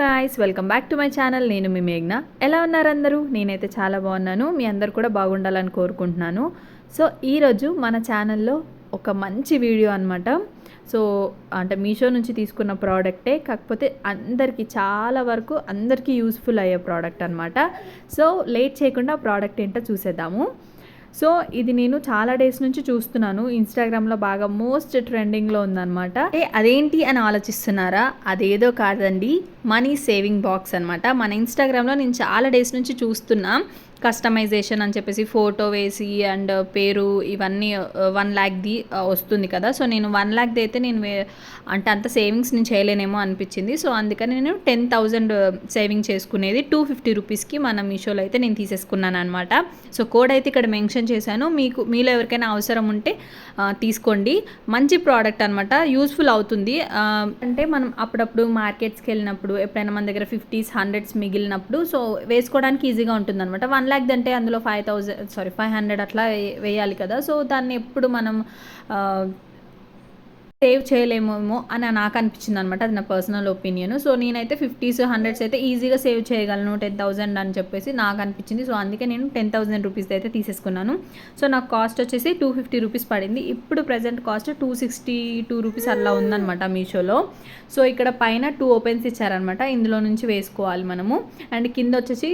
Guys welcome back to my channel నేను మీ మేఘ్న. ఎలా ఉన్నారు అందరూ? నేనైతే చాలా బాగున్నాను. మీ అందరు కూడా బాగుండాలని కోరుకుంటున్నాను. సో ఈరోజు మన ఛానల్లో ఒక మంచి వీడియో అనమాట సో అంటే మీషో నుంచి తీసుకున్న ప్రోడక్టే కాకపోతే అందరికీ చాలా వరకు అందరికీ యూస్ఫుల్ అయ్యే ప్రోడక్ట్ అనమాట సో లేట్ చేయకుండా ప్రోడక్ట్ ఏంటో చూసేద్దాము. సో ఇది నేను చాలా డేస్ నుంచి చూస్తున్నాను. ఇన్స్టాగ్రామ్లో బాగా మోస్ట్ ట్రెండింగ్లో ఉందన్నమాట. ఏ అదేంటి అని ఆలోచిస్తున్నారా? అదేదో కాదండి. మనీ సేవింగ్ బాక్స్ అనమాట మన ఇన్స్టాగ్రామ్లో నేను చాలా డేస్ నుంచి చూస్తున్నాను కస్టమైజేషన్ అని చెప్పేసి ఫోటో వేసి అండ్ పేరు ఇవన్నీ uh, వన్ ల్యాక్ది uh, వస్తుంది కదా. సో నేను వన్ ల్యాక్ది అయితే నేను అంటే అంత సేవింగ్స్ నేను చేయలేనేమో అనిపించింది. సో అందుకని నేను టెన్ థౌజండ్ సేవింగ్ చేసుకునేది టూ ఫిఫ్టీ రూపీస్కి మన మీషోలో అయితే నేను తీసేసుకున్నాను అనమాట సో కోడ్ అయితే ఇక్కడ మెన్షన్ చేశాను. మీకు మీలో ఎవరికైనా అవసరం ఉంటే uh, తీసుకోండి. మంచి ప్రోడక్ట్ అనమాట యూస్ఫుల్ అవుతుంది. అంటే మనం అప్పుడప్పుడు మార్కెట్స్కి వెళ్ళినప్పుడు ఎప్పుడైనా మన దగ్గర ఫిఫ్టీస్ హండ్రెడ్స్ మిగిలినప్పుడు సో వేసుకోవడానికి ఈజీగా ఉంటుంది అనమాట వన్ ల్యాక్ అంటే అందులో five thousand sorry five hundred అట్లా వేయాలి కదా. సో దాన్ని ఎప్పుడు మనం సేవ్ చేయలేమేమో అని నాకు అనిపించింది అనమాట అది నా పర్సనల్ ఒపీనియన్. సో నేనైతే ఫిఫ్టీస్ హండ్రెడ్స్ అయితే ఈజీగా సేవ్ చేయగలను. టెన్ థౌసండ్ అని చెప్పేసి నాకు అనిపించింది. సో అందుకే నేను టెన్ థౌసండ్ రూపీస్ అయితే తీసేసుకున్నాను. సో నాకు కాస్ట్ వచ్చేసి టూ ఫిఫ్టీ రూపీస్ పడింది. ఇప్పుడు present cost two sixty two rupees అలా ఉందన్నమాట మీషోలో. సో ఇక్కడ పైన టూ ఓపెన్స్ ఇచ్చారనమాట ఇందులో నుంచి వేసుకోవాలి మనము. అండ్ కింద వచ్చేసి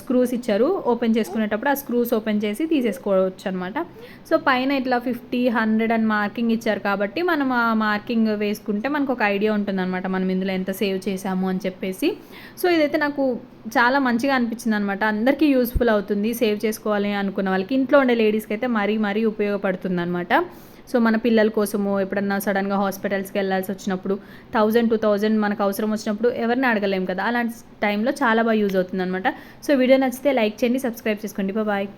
స్క్రూస్ ఇచ్చారు. ఓపెన్ చేసుకునేటప్పుడు ఆ స్క్రూస్ ఓపెన్ చేసి తీసేసుకోవచ్చు అనమాట సో పైన ఇట్లా ఫిఫ్టీ హండ్రెడ్ అని మార్కింగ్ ఇచ్చారు కాబట్టి మనం ఆ మార్కింగ్ వేసుకుంటే మనకు ఒక ఐడియా ఉంటుంది అనమాట మనం ఇందులో ఎంత సేవ్ చేసాము అని చెప్పేసి. సో ఇదైతే నాకు చాలా మంచిగా అనిపించింది అనమాట అందరికీ యూస్ఫుల్ అవుతుంది సేవ్ చేసుకోవాలి అనుకున్న వాళ్ళకి. ఇంట్లో ఉండే లేడీస్కి అయితే మరీ మరీ ఉపయోగపడుతుంది అనమాట సో మన పిల్లల కోసము ఎప్పుడన్నా సడన్గా హాస్పిటల్స్కి వెళ్ళాల్సి వచ్చినప్పుడు థౌజండ్ టూ థౌజండ్ మనకు అవసరం వచ్చినప్పుడు ఎవరిని అడగలేము కదా. అలాంటి టైంలో చాలా బాగా యూజ్ అవుతుంది అనమాట సో వీడియో నచ్చితే లైక్ చేయండి సబ్స్క్రైబ్ చేసుకోండి. బాయ్.